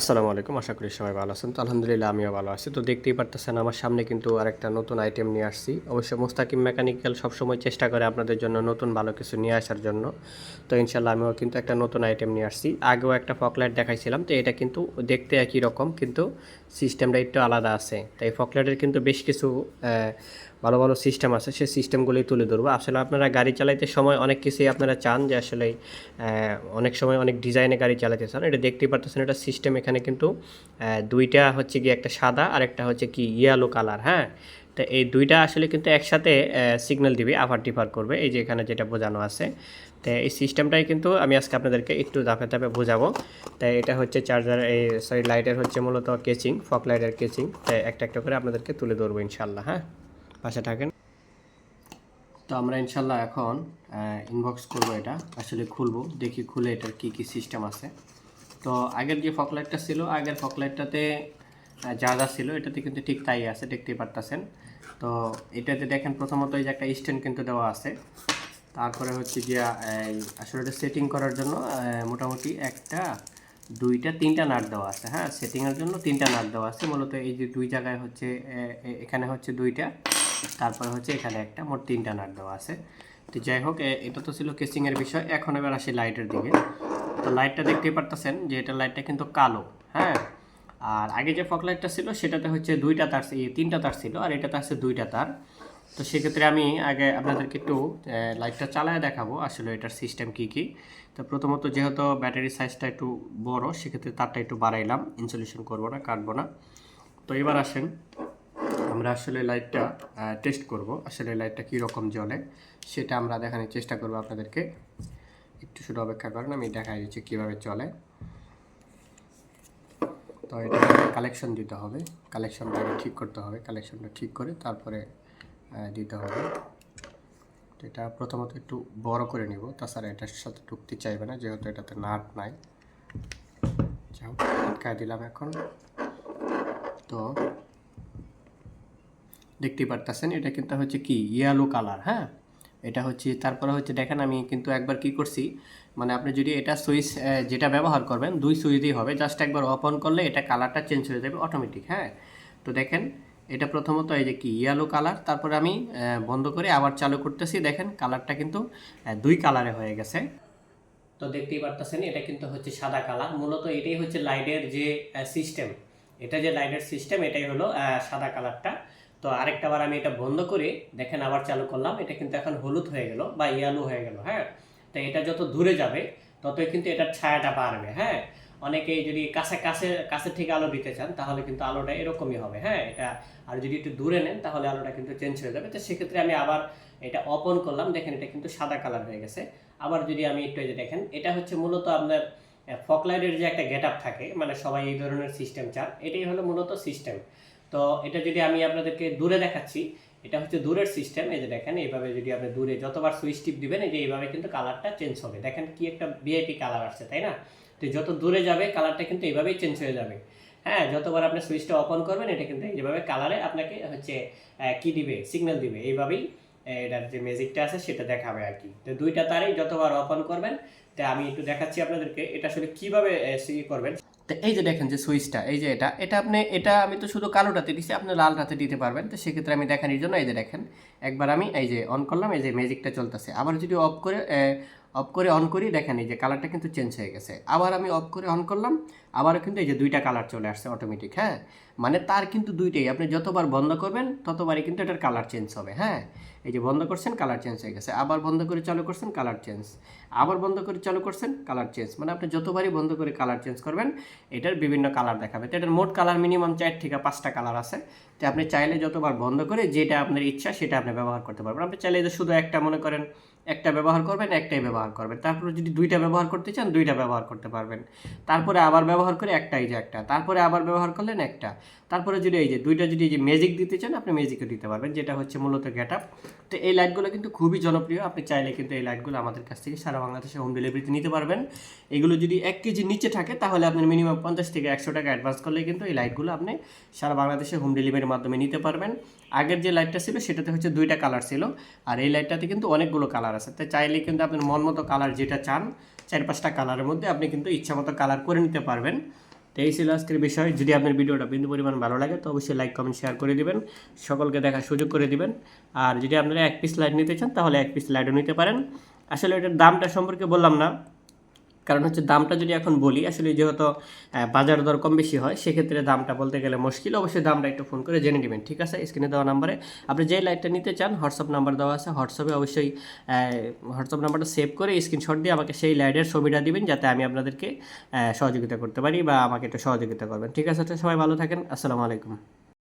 আসসালামু আলাইকুম, আশা করি সবাই ভালো আছেন। তো আলহামদুলিল্লাহ আমিও ভালো আছি। তো দেখতেই পারতেছেন আমার সামনে কিন্তু আরেকটা নতুন আইটেম নিয়ে আসছি। অবশ্য মুস্তাকিম মেকানিক্যাল সবসময় চেষ্টা করে আপনাদের জন্য নতুন ভালো কিছু নিয়ে আসার জন্য। তো ইনশাল্লাহ আমিও কিন্তু একটা নতুন আইটেম নিয়ে আসছি। আগেও একটা ফকলাইট দেখাইছিলাম, তো এটা কিন্তু দেখতে একই রকম, কিন্তু সিস্টেমটা একটু আলাদা আছে। তাই ফকলাইটের কিন্তু বেশ কিছু ভালো ভালো সিস্টেম আছে, সেই সিস্টেমগুলি তুলে ধরবো। আসলে আপনারা গাড়ি চালাইতে সময় অনেক কিছুই আপনারা চান যে আসলে অনেক সময় অনেক ডিজাইনে গাড়ি চালাতে চান। এটা দেখতেই পারতেছেন, এটা সিস্টেম এখানে কিন্তু দুইটা হচ্ছে কি একটা সাদা আর একটা হচ্ছে কি ইয়েলো কালার হ্যাঁ? তো এই দুইটা আসলে কিন্তু একসাথে সিগন্যাল দিবে আফার টিফার করবে, এই যে এখানে যেটা বোঝানো আছে। তো এই সিস্টেমটাই কিন্তু আমি আজকে আপনাদেরকে একটু ধাপে ধাপে বোঝাবো। তাই এটা হচ্ছে চার্জার এই সরি লাইটের হচ্ছে মূলত কেচিং ফক লাইটের কেচিং তাই একটা একটা করে আপনাদেরকে তুলে ধরবো ইনশাল্লাহ হ্যাঁ? পাশে থাকেন। তো আমরা ইনশাল্লাহ এখন ইনবক্স করব এটা, আসলে খুলবো, দেখি খুলে এটার কি কি সিস্টেম আছে। তো আগের যে ফকলাইটটা ছিল, আগের ফকলাইটটাতে যা যা ছিল, এটাতে কিন্তু ঠিক তাই আছে, দেখতেই পারতেছেন। তো এটাতে দেখেন প্রথমত এই যে একটা স্ট্যান্ড কিন্তু দেওয়া আছে। তারপরে হচ্ছে গিয়া, এই আসলে এটা সেটিং করার জন্য মোটামুটি একটা, দুইটা, তিনটা নাট দেওয়া আছে। হ্যাঁ সেটিংয়ের জন্য তিনটা নাট দেওয়া আছে। মূলত এই যে দুই জায়গায় হচ্ছে এখানে হচ্ছে দুইটা, তারপরে হচ্ছে এখানে একটা, মোট তিনটা নাট দেওয়া আছে। তো যাই হোক এটা তো ছিল কেসিংয়ের বিষয়। এখন এবার আসি লাইটের দিকে। তো লাইটটা দেখতেই পারতেছেন যে এটা লাইটটা কিন্তু কালো হ্যাঁ? আর আগে যে ফক লাইটটা ছিল, সেটাতে হচ্ছে দুইটা তার তিনটা তার ছিল, আর এটাতে আছে দুইটা তার। তো সেক্ষেত্রে আমি আগে আপনাদেরকে একটু লাইটটা চালায় দেখাবো আসলে এটার সিস্টেম কি কি। তো প্রথমত যেহেতু ব্যাটারি সাইজটা একটু বড়, সেক্ষেত্রে তারটা একটু বাড়াইলাম। ইনসুলেশন করব না, কাটবো না। তো এবার আসেন। আমরা আসলে লাইটটা টেস্ট করব। আসলে লাইটটা কী রকম জ্বলে, সেটা আমরা দেখানোর চেষ্টা করব আপনাদেরকে। একটু শুধু অপেক্ষা করেন, আমি দেখাই দিচ্ছি কীভাবে চলে। তো এটা কালেকশন দিতে হবে। কালেকশনটা ঠিক করতে হবে। কালেকশনটা ঠিক করে তারপরে দিতে হবে। এটা প্রথমত একটু বড় করে নিব। তাছাড়া এটার সাথে ঢুকতে চাইবে না, যেহেতু এটাতে নাট নাই। যাও আটকায় দিলাম এখন। তো দেখতেই পারতেছেন। এটা কিন্তু হচ্ছে কি? ইয়েলো কালার হ্যাঁ? এটা হচ্ছে, তারপরে হচ্ছে দেখেন আমি কিন্তু একবার কি করছি? মানে আপনি যদি এটা সুইচ যেটা ব্যবহার করবেন, দুই সুইচ দিয়ে হবে জাস্ট একবার অফ অন করলে এটা কালারটা চেঞ্জ হয়ে যাবে অটোমেটিক হ্যাঁ? তো দেখেন, এটা প্রথমত এই যে কি? ইয়েলো কালার তারপরে আমি বন্ধ করে আবার চালু করতেছি। দেখেন কালারটা কিন্তু দুই কালারে হয়ে গেছে। তো দেখতেই পারতেছেন, এটা কিন্তু হচ্ছে সাদা কালার মূলত এটাই হচ্ছে লাইটের যে সিস্টেম এটা যে লাইটের সিস্টেম এটাই হলো সাদা কালারটা তো আরেকটা বার আমি এটা বন্ধ করে দেখেন আবার চালু করলাম। এটা কিন্তু এখন হলুদ হয়ে গেল বা ইয়ালো হয়ে গেল হ্যাঁ? তো এটা যত দূরে যাবে, ততই কিন্তু এটার ছায়াটা বাড়বে হ্যাঁ? অনেকেই যদি কাছে কাছে কাছে থেকে আলো দিতে চান, তাহলে কিন্তু আলোটা এরকমই হবে হ্যাঁ? এটা আর যদি একটু দূরে নেন, তাহলে আলোটা কিন্তু চেঞ্জ হয়ে যাবে। তো সেক্ষেত্রে আমি আবার এটা অপন করলাম। দেখেন এটা কিন্তু সাদা কালার হয়ে গেছে। আবার যদি আমি একটু যে দেখেন, এটা হচ্ছে মূলত আপনার ফকলাইটের যে একটা গেট আপ থাকে মানে সবাই এই ধরনের সিস্টেম চান, এটাই হলো মূলত সিস্টেম তো এটা যদি আমি আপনাদেরকে দূরে দেখাচ্ছি, এটা হচ্ছে দূরের সিস্টেম এই যে দেখেন, এইভাবে যদি আপনি দূরে যতবার সুইচ টিপ দিবেন, এই যে এইভাবে কিন্তু কালারটা চেঞ্জ হবে। দেখেন কি একটা ভিআইপি কালার আসছে, তাই না? তো যত দূরে যাবে কালারটা কিন্তু এইভাবেই চেঞ্জ হয়ে যাবে। হ্যাঁ যতবার আপনি সুইচটা অন করবেন, এটা কিন্তু এইভাবে কালারে আপনাকে হচ্ছে কি দিবে? সিগন্যাল দিবে। এইভাবেই এটার যে ম্যাজিকটা আছে, সেটা দেখাবে আর কি। তো দুইটা তারই যতবার অন করবেন, তা আমি একটু দেখাচ্ছি আপনাদেরকে, এটা আসলে কীভাবে করবেন। তো এই যে দেখেন যে সুইচটা, এই যে এটা এটা আপনি, এটা আমি তো শুধু কালোটাতে দিছি, আপনি লালটাতে দিতে পারবেন। তো সেক্ষেত্রে আমি দেখানোর জন্য এই যে দেখেন, একবার আমি এই যে অন করলাম, এই যে ম্যাজিকটা চলতেছে। আবার যদি অফ করে অফ করে অন করি, দেখেন এই যে কালারটা কিন্তু চেঞ্জ হয়ে গেছে। আবার আমি অফ করে অন করলাম, আবারও কিন্তু এই যে দুইটা কালার চলে আসছে অটোমেটিক হ্যাঁ? মানে তার কিন্তু দুইটাই, আপনি যতবার বন্ধ করবেন, ততবারই কিন্তু এটার কালার চেঞ্জ হবে হ্যাঁ? এই যে বন্ধ করছেন কালার চেঞ্জ হয়ে গেছে। আবার বন্ধ করে চালু করছেন কালার চেঞ্জ আবার বন্ধ করে চালু করছেন কালার চেঞ্জ মানে আপনি যতবারই বন্ধ করে কালার চেঞ্জ করবেন, এটার বিভিন্ন কালার দেখাবে। তো এটার মোট কালার মিনিমাম চার থেকে পাঁচটা কালার আছে। তো আপনি চাইলে যতবার বন্ধ করে যেটা আপনার ইচ্ছা, সেটা আপনি ব্যবহার করতে পারবেন। আপনি চাইলে যে শুধু একটা মনে করেন, একটা ব্যবহার করবেন, একটাই ব্যবহার করবেন। তারপরে যদি দুইটা ব্যবহার করতে চান, দুইটা ব্যবহার করতে পারবেন। তারপরে আবার ব্যবহার করে একটা এই যে একটা। তারপরে আবার ব্যবহার করলেন একটা। তারপরে যদি এই যে দুইটা যদি এই যে ম্যাজিক দিতে চান, আপনি ম্যাজিকও দিতে পারবেন, যেটা হচ্ছে মূলত গেট আপ তো এই লাইটগুলো কিন্তু খুবই জনপ্রিয়। আপনি চাইলে কিন্তু এই লাইটগুলো আমাদের কাছ থেকে সারা বাংলাদেশে হোম ডেলিভারিতে নিতে পারবেন। এগুলো যদি এক কেজি নিচে থাকে, তাহলে আপনার মিনিমাম পঞ্চাশ থেকে একশো টাকা অ্যাডভান্স করলে কিন্তু এই লাইটগুলো আপনি সারা বাংলাদেশে হোম ডেলিভারির মাধ্যমে নিতে পারবেন। আগের যে লাইটটা ছিল, সেটাতে হচ্ছে দুইটা কালার ছিল। আর এই লাইটটাতে কিন্তু অনেকগুলো কালার আছে। তাই চাইলে কিন্তু আপনার মন মতো কালার যেটা চান চার পাঁচটা কালারের মধ্যে আপনি কিন্তু ইচ্ছা মতো কালার করে নিতে পারবেন। তো এই ছিল আজকের বিষয়। যদি আপনার ভিডিওটা বিন্দু পরিমাণ ভালো লাগে, তো অবশ্যই লাইক কমেন্ট শেয়ার করে দিবেন। সকলকে দেখার সুযোগ করে দিবেন। আর যদি আপনারা এক পিস লাইট নিতে চান, তাহলে এক পিস লাইটও নিতে পারেন। আসলে এটার দামটা সম্পর্কে বললাম না। কারণ হচ্ছে দামটা যদি এখন বলি, আসলে যেহেতু বাজার দর কম বেশি হয়, সেক্ষেত্রে দামটা বলতে গেলে মুশকিল। অবশ্যই দামটা একটু ফোন করে জেনে নেবেন, ঠিক আছে? স্ক্রিনে দেওয়া নাম্বারে আপনি যেই লাইটটা নিতে চান, হোয়াটসঅ্যাপ নাম্বার দেওয়া আছে। হোয়াটসঅ্যাপে অবশ্যই হোয়াটসঅ্যাপ নাম্বারটা সেভ করে স্ক্রিনশট দিয়ে আমাকে সেই লাইটের ছবিটা দিবেন, যাতে আমি আপনাদেরকে সহযোগিতা করতে পারি বা আমাকে একটু সহযোগিতা করবেন, ঠিক আছে? সবাই ভালো থাকেন। আসসালামু আলাইকুম।